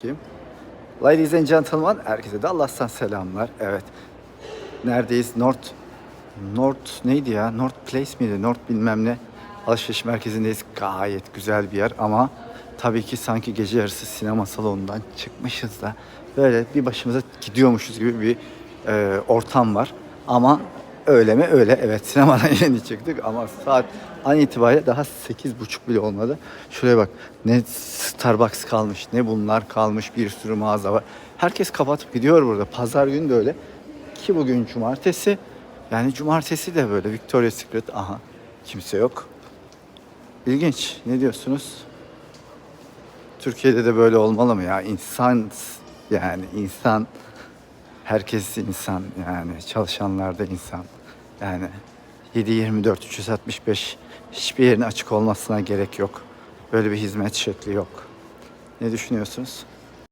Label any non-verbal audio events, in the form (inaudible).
Kim? Ladies and gentlemen, herkese de Allah'tan selamlar. Evet. Neredeyiz? North North neydi ya? North Place miydi? North bilmem ne. Alışveriş merkezindeyiz. Gayet güzel bir yer ama tabii ki sanki gece yarısı sinema salonundan çıkmışız da böyle bir başımıza gidiyormuşuz gibi bir e, ortam var. Ama öyle mi? Öyle. Evet sinemadan (laughs) yeni çıktık ama saat an itibariyle daha sekiz buçuk bile olmadı. Şuraya bak ne Starbucks kalmış ne bunlar kalmış bir sürü mağaza var. Herkes kapatıp gidiyor burada. Pazar günü de öyle. Ki bugün cumartesi. Yani cumartesi de böyle Victoria's Secret. Aha kimse yok. İlginç. Ne diyorsunuz? Türkiye'de de böyle olmalı mı ya? İnsan yani insan herkes insan yani çalışanlar da insan. Yani 7-24 365 hiçbir yerin açık olmasına gerek yok. Böyle bir hizmet şekli yok. Ne düşünüyorsunuz?